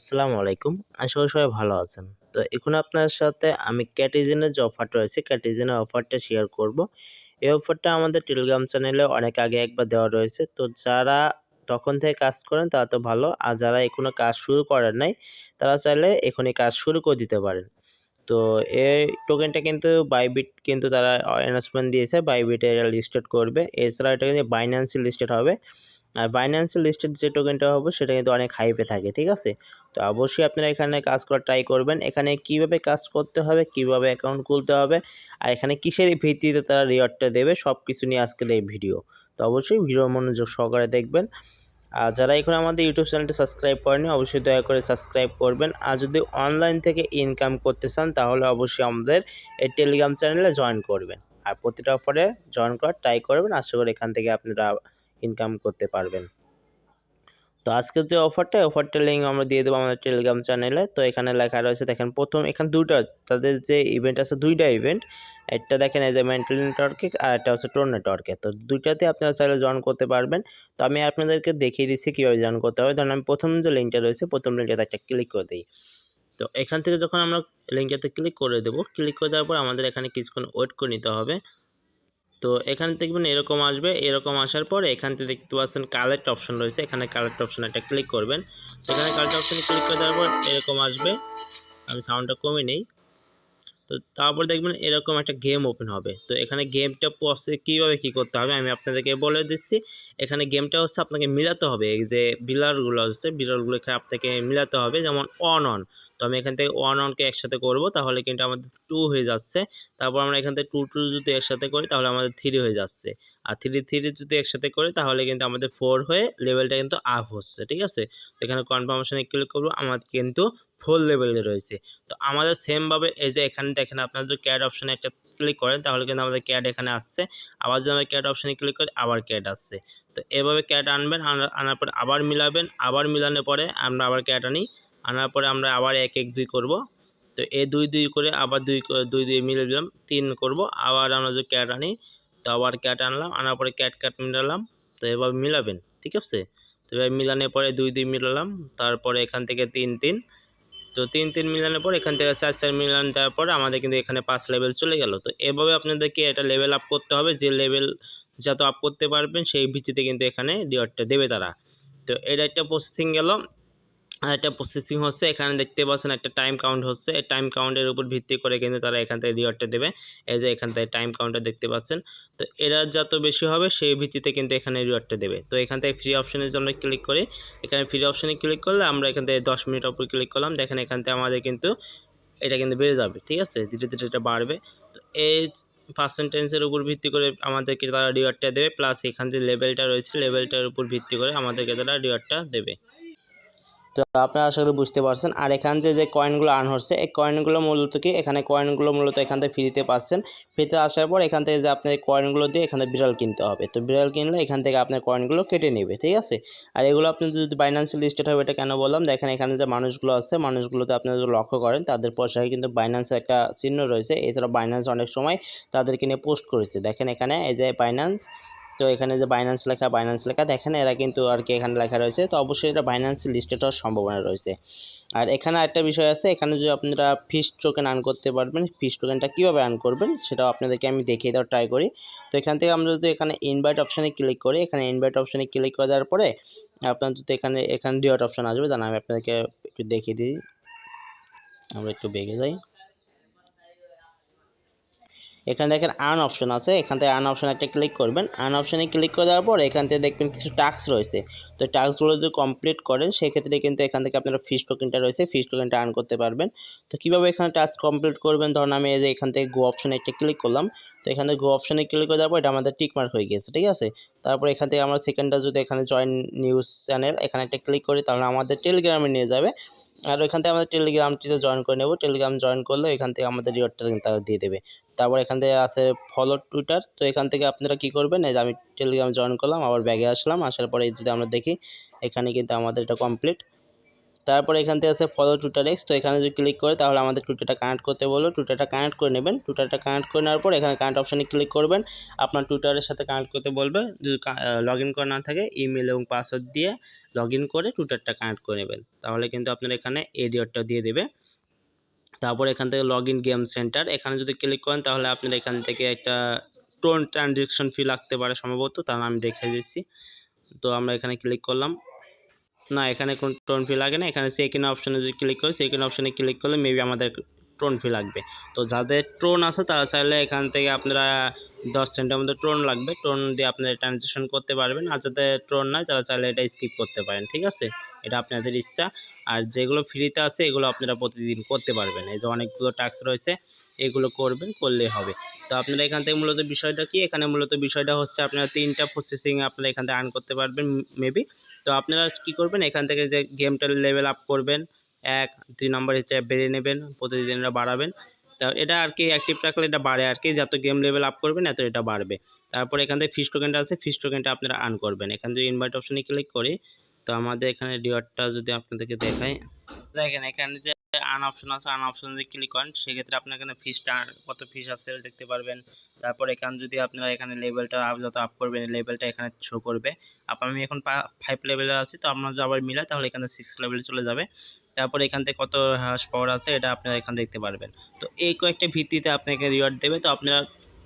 আসসালামু আলাইকুম। আশা করি সবাই ভালো আছেন। তো এখন আপনার সাথে আমি ক্যাটিজেনের যে অফারটা রয়েছে, ক্যাটিজেনের অফারটা শেয়ার করব। এই অফারটা আমাদের টেলিগ্রাম চ্যানেলে অনেক আগে একবার দেওয়া রয়েছে। তো যারা তখন থেকে কাজ করেন, তারা তো ভালো। আর যারা এখনও কাজ শুরু করেন নাই, তারা চাইলে এখনই কাজ শুরু করে দিতে পারেন। তো এই টোকেনটা কিন্তু বাইবিট কিন্তু তারা অ্যানাউন্সমেন্ট দিয়েছে। বাইবিটে লিস্টেড করবে। এছাড়া এটা কিন্তু বাইন্যান্সে লিস্টেড হবে। আর বাইন্যান্স লিস্টেড যে টোকেনটা হবে, সেটা কিন্তু অনেক হাইপে থাকে, ঠিক আছে? তো অবশ্যই আপনারা এখানে কাজ করার ট্রাই করবেন। এখানে কীভাবে কাজ করতে হবে, কীভাবে অ্যাকাউন্ট খুলতে হবে, আর এখানে কিসের ভিত্তিতে তারা রিওয়ার্ডটা দেবে সব কিছু নিয়ে আজকের এই ভিডিও তো অবশ্যই ভিডিও মনোযোগ সহকারে দেখবেন। আর যারা এখন আমাদের ইউটিউব চ্যানেলটি সাবস্ক্রাইব করেনি অবশ্যই দয়া করে সাবস্ক্রাইব করবেন। আর যদি অনলাইন থেকে ইনকাম করতে চান, তাহলে অবশ্যই আমাদের এই টেলিগ্রাম চ্যানেলে জয়েন করবেন। আর প্রতিটা অফারে জয়েন করার ট্রাই করবেন। আশা করি এখান থেকে আপনারা ইনকাম করতে পারবেন। তো আজকের যে অফারটা অফারটা লিঙ্ক আমরা দিয়ে দেবো আমাদের টেলিগ্রাম চ্যানেলে তো এখানে লেখা রয়েছে, দেখেন, প্রথম, এখানে দুটো তাদের যে ইভেন্ট আছে, দুইটা ইভেন্ট একটা দেখেন, এই যে মেন্টাল নেটওয়ার্কে আর একটা হচ্ছে টোর নেটওয়ার্কে তো দুইটাতে আপনারা চাইলে জয়েন করতে পারবেন। তো আমি আপনাদেরকে দেখিয়ে দিচ্ছি কীভাবে জয়েন করতে হবে। ধরুন, আমি প্রথম যে লিঙ্কটা রয়েছে, প্রথম লিঙ্কটাতে একটা ক্লিক করে দিই। তো এখান থেকে যখন আমরা লিঙ্কটাতে ক্লিক করে দেবো ক্লিক করে দেওয়ার পর আমাদের এখানে কিছুক্ষণ ওয়েট করে নিতে হবে। তো এখানে দেখবেন এরকম আসবে, এরকম আসার পর এখান থেকে দেখতে পাচ্ছেন কালেক্ট অপশন রয়েছে। এখানে কালেক্ট অপশন একটা ক্লিক করবেন। এখানে কালেক্ট অপশনে ক্লিক করে দেওয়ার পর এরকম আসবে। আমি সাউন্ডটা কমে নেই। তো তারপর দেখবেন এরকম একটা গেম ওপেন হবে। তো এখানে গেমটা প্রসেস কীভাবে কী করতে হবে আমি আপনাদেরকে বলে দিচ্ছি। এখানে গেমটা হচ্ছে আপনাকে মিলাতে হবে। এই যে বিলারগুলো হচ্ছে বিলারগুলো এখানে আপনাকে মিলাতে হবে। যেমন অন অন তো আমি এখান থেকে ওয়ান ওয়ানকে একসাথে করব, তাহলে কিন্তু আমাদের টু হয়ে যাচ্ছে। তারপর আমরা এখান থেকে টু টু যদি একসাথে করি, তাহলে আমাদের থ্রি হয়ে যাচ্ছে। আর থ্রি থ্রি যদি একসাথে করি, তাহলে কিন্তু আমাদের ফোর হয়ে লেভেলটা কিন্তু আপ হচ্ছে, ঠিক আছে? এখানে কনফার্মেশনে ক্লিক করব, আমাদের কিন্তু ফোর লেভেলে রয়েছে। তো আমাদের সেমভাবে এই যে এখানে দেখেন আপনারা যদি ক্যাড অপশানে একটা ক্লিক করেন, তাহলে কিন্তু আমাদের ক্যাড এখানে আসছে। আবার যদি আমরা ক্যাড অপশানে ক্লিক করি, আবার ক্যাড আসছে। তো এভাবে ক্যাড আনবেন আনার পরে আবার মিলাবেন, আবার মিলানোর পরে আমরা আবার ক্যাড আনি। আনার পরে আমরা আবার এক এক দুই করব। তো এ দুই দুই করে আবার দুই দুই দুই মিলে দিলাম, তিন করব। আবার আমরা যদি ক্যাট আনি, তো আবার ক্যাট আনলাম, আনার পরে ক্যাট ক্যাট মিলালাম, তো এভাবে মিলাবেন, ঠিক আছে? তো এবার মিলানোর পরে দুই দুই মিলালাম, তারপরে এখান থেকে তিন তিন তো তিন তিন মিলানোর পর এখান থেকে চার চার মিলান দেওয়ার পর আমাদের কিন্তু এখানে পাঁচ লেভেল চলে গেল। তো এভাবে আপনাদেরকে এটা লেভেল আপ করতে হবে, যে লেভেল যত আপ করতে পারবেন সেই ভিত্তিতে কিন্তু এখানে রিওয়ার্ডটা দেবে তারা। তো এটা একটা প্রসেসিং গেল। আর একটা প্রসেসিং হচ্ছে, এখানে দেখতে পাচ্ছেন একটা টাইম কাউন্ট হচ্ছে, এই টাইম কাউন্টের উপর ভিত্তি করে কিন্তু তারা এখান থেকে রিওয়ার্ডটা দেবে। এই যে এখান থেকে টাইম কাউন্টার দেখতে পাচ্ছেন, তো এরা যত বেশি হবে সেই ভিত্তিতে কিন্তু এখানে রিওয়ার্ডটা দেবে। তো এখান থেকে ফ্রি অপশনের জন্য ক্লিক করি, এখানে ফ্রি অপশনে ক্লিক করলে আমরা এখান থেকে দশ মিনিট উপর ক্লিক করলাম, দেখেন এখান থেকে আমাদের কিন্তু এটা কিন্তু বেড়ে যাবে, ঠিক আছে? ধীরে ধীরে এটা বাড়বে। তো এই পার্সেন্টেজের উপর ভিত্তি করে আমাদেরকে তারা রিওয়ার্ডটা দেবে প্লাস এখান থেকে লেভেলটা রয়েছে লেভেলটার উপর ভিত্তি করে আমাদেরকে তারা রিওয়ার্ডটা দেবে। তো আপনারা আশা করি বুঝতে পারছেন। আর এখান যে যে কয়েনগুলো আর্ন হচ্ছে, এই কয়েনগুলো মূলত কি? এখানে কয়েনগুলো মূলত এখান থেকে ফ্রিতে পাচ্ছেন। ফ্রিতে আসার পর এখান থেকে যে আপনার কয়েনগুলো দিয়ে এখানে বিড়াল কিনতে হবে। তো বিড়াল কিনলে এখান থেকে আপনার কয়েনগুলো কেটে নেবে, ঠিক আছে? আর এগুলো আপনি যদি বাইন্যান্স লিস্টেড হবে, এটা কেন বললাম? দেখেন এখানে যে মানুষগুলো আছে, মানুষগুলোতে আপনি যদি লক্ষ্য করেন, তাদের পয়সায় কিন্তু বাইন্যান্সের একটা চিহ্ন রয়েছে। এছাড়া বাইন্যান্স অনেক সময় তাদেরকে নিয়ে পোস্ট করেছে। দেখেন এখানে এই যে বাইন্যান্স তো এখানে যে বাইন্যান্স লেখা বাইন্যান্স লেখা, দেখেন এরা কিন্তু আর কি এখানে লেখা রয়েছে। তো অবশ্যই এটা বাইন্যান্স লিস্টেড হওয়ার সম্ভাবনা রয়েছে। আর এখানে একটা বিষয় আছে, এখানে যদি আপনারা ফিস টোকেন আর্ন করতে পারবেন ফিস টোকেনটা কীভাবে আর্ন করবেন সেটাও আপনাদেরকে আমি দেখিয়ে দেওয়ার ট্রাই করি। তো এখান থেকে আমরা যদি এখানে ইনভাইট অপশানে ক্লিক করি, এখানে ইনভাইট অপশানে ক্লিক করে দেওয়ার পরে আপনার যদি এখানে এখানে ডিওট অপশান আসবে, তাহলে আমি আপনাদেরকে একটু দেখিয়ে দিই। আমরা একটু বেগে যাই। এখানে দেখেন আর্ন অপশন আছে, এখান থেকে আর্ন অপশন একটা ক্লিক করবেন। আর্ন অপশনে ক্লিক করে দেওয়ার পর এখান থেকে দেখবেন কিছু টাস্ক রয়েছে। তো টাস্কগুলো যদি কমপ্লিট করেন, সেক্ষেত্রে কিন্তু এখান থেকে আপনারা ফিস টোকেনটা রয়েছে ফিস টোকেনটা আর্ন করতে পারবেন। তো কীভাবে এখানে টাস্ক কমপ্লিট করবেন? ধরুন আমি এই যে এখান থেকে গো অপশনে একটা ক্লিক করলাম, তো এখান গো অপশনে ক্লিক করে দেওয়ার পর এটা আমাদের টিকমার্ক হয়ে গেছে ঠিক আছে? তারপর এখান থেকে আমরা সেকেন্ডটা যদি এখানে জয়েন নিউজ চ্যানেল এখানে একটা ক্লিক করি, তাহলে আমাদের টেলিগ্রামে নিয়ে যাবে। আর ওইখান থেকে আমাদের টেলিগ্রামটিতে জয়েন করে নেব। টেলিগ্রাম জয়েন করলে এখান থেকে আমাদের রিওয়ার্ডটা কিন্তু তারা দিয়ে দেবে। তারপর এখান থেকে আছে ফলো টুইটার তো এখান থেকে আপনারা কি করবেন? এই যে আমি টেলিগ্রাম জয়েন করলাম, আবার ব্যাগে আসলাম। আসার পরে যদি আমরা দেখি, এখানে কিন্তু আমাদের এটা কমপ্লিট তারপর এখান থেকে আছে ফলো টুটার এক্স তো এখানে যদি ক্লিক করে তাহলে আমাদের টুইটারটা কানেক্ট করতে বলল। টুইটারটা কানেক্ট করে নেবেন। টুইটারটা কানেক্ট করে নেওয়ার পর এখানে কানেক্ট অপশানে ক্লিক করবেন। আপনার টুইটারের সাথে কানেক্ট করতে বলবে। যদি লগ ইন করা না থাকে ইমেল এবং পাসওয়ার্ড দিয়ে লগ ইন করে টুটারটা কানেক্ট করে নেবেন। তাহলে কিন্তু আপনার এখানে এডিওরটা দিয়ে দেবে। তারপর এখান থেকে লগ ইন গেম সেন্টার এখানে যদি ক্লিক করেন তাহলে আপনার এখান থেকে একটা টোন ট্রানজেকশন ফি লাগতে পারে সম্ভবত। তাহলে আমি দেখে দিচ্ছি। তো আমরা এখানে ক্লিক করলাম। না, এখানে কোন টোন ফি লাগে না। এখানে সেকেন্ড অপশানে যদি ক্লিক করি সেকেন্ড অপশানে ক্লিক করলে মেবি আমাদের টোন ফি লাগবে। তো যাদের টোন আছে, তারা চাইলে এখান থেকে আপনারা দশ সেন্টের মধ্যে টোন লাগবে। টোন দিয়ে আপনারা ট্রানজেকশন করতে পারবেন। আর যাদের টোন নাই, তারা চাইলে এটা স্কিপ করতে পারেন, ঠিক আছে? এটা আপনাদের ইচ্ছা। আর যেগুলো ফ্রিতে আছে, এগুলো আপনারা প্রতিদিন করতে পারবেন। এই যে অনেকগুলো টাস্ক রয়েছে, এগুলো করবেন, করলেই হবে। তো আপনারা এখান থেকে মূলত বিষয়টা কি? এখানে মূলত বিষয়টা হচ্ছে, আপনারা তিনটা প্রসেসিং আপনারা এখান থেকে আর্ন করতে পারবেন মেবি তো আপনারা কি করবেন? এখান থেকে যে গেমটার লেভেল আপ করবেন, এক, দুই নম্বর হিসেবে বেড়ে নেবেন প্রতিদিন এটা বাড়াবেন। তা এটা আর কি অ্যাক্টিভ রাখলে এটা বাড়ে আর কি, যত গেম লেভেল আপ করবেন, এত এটা বাড়বে। তারপর এখান থেকে ফিস টোকেনটা আছে ফিস টোকেনটা আপনারা আর্ন করবেন। এখান থেকে ইনভাইট অপশানে ক্লিক করি, তো আমাদের এখানে রিওয়ার্ডটা যদি আপনাদেরকে দেখাই। দেখেন এখানে যে আন অপশন আছে আন অপশন যদি ক্লিক করেন, সেক্ষেত্রে আপনার এখানে ফিসটা কত ফিস আছে দেখতে পারবেন। তারপর এখানে যদি আপনারা এখানে লেভেলটা যত আপ করবেন লেভেলটা এখানে শো করবে। আপ আমি এখন ফাইভ লেভেলে আছি, তো আপনার যদি আবার মিলায় তাহলে এখানে সিক্স লেভেলে চলে যাবে। তারপর এখান থেকে কত হ্যাশ পাওয়ার আছে, এটা আপনারা এখানে দেখতে পারবেন। তো এই কয়েকটা ভিত্তিতে আপনাকে রিওয়ার্ড দেবে, তো আপনারা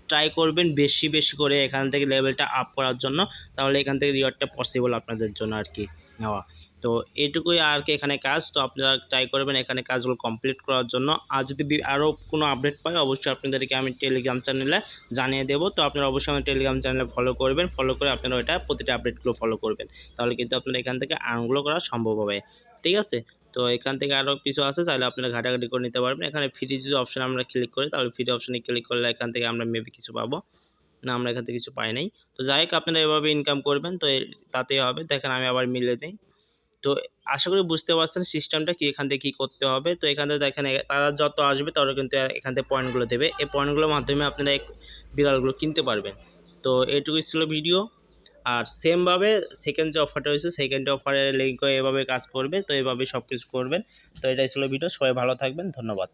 ট্রাই করবেন বেশি বেশি করে এখান থেকে লেভেলটা আপ করার জন্য, তাহলে এখান থেকে রিওয়ার্ডটা পসিবল আপনাদের জন্য আর কি। নেওয়া। তো এটুকুই আর কি এখানে কাজ। তো আপনারা ট্রাই করবেন এখানে কাজগুলো কমপ্লিট করার জন্য। আর যদি আরও কোনো আপডেট পাই, অবশ্যই আপনাদেরকে আমি টেলিগ্রাম চ্যানেলে জানিয়ে দেবো। তো আপনারা অবশ্যই আমার টেলিগ্রাম চ্যানেলে ফলো করবেন। ফলো করে আপনারা ওইটা প্রতিটা আপডেটগুলো ফলো করবেন। তাহলে কিন্তু আপনারা এখান থেকে আর্নগুলো করা সম্ভব হবে। ঠিক আছে? তো এখান থেকে আরও কিছু আছে তাহলে আপনারা ঘাটাঘাটি করে নিতে পারবেন। এখানে ফ্রি যদি অপশান আমরা ক্লিক করি, তাহলে ফ্রি অপশানে ক্লিক করলে এখান থেকে আমরা মেবি কিছু পাবো। না, আমরা এখান থেকে কিছু পাই নাই। তো যাই হোক, আপনারা এভাবে ইনকাম করবেন, তো তাতেই হবে। দেখেন, আমি আবার মিলে দিই। তো আশা করি বুঝতে পারছেন সিস্টেমটা কি, এখান থেকে কী করতে হবে। তো এখান থেকে দেখেন তারা যত আসবে তারা কিন্তু এখান থেকে পয়েন্টগুলো দেবে। এই পয়েন্টগুলোর মাধ্যমে আপনারা বিড়ালগুলো কিনতে পারবেন। তো এইটুকুই ছিল ভিডিও আর সেমভাবে সেকেন্ড যে অফারটা রয়েছে সেকেন্ড অফারের লিঙ্কও এভাবে কাজ করবে। তো এভাবে সব কিছু করবেন। তো এটাই ছিল ভিডিও সবাই ভালো থাকবেন। ধন্যবাদ।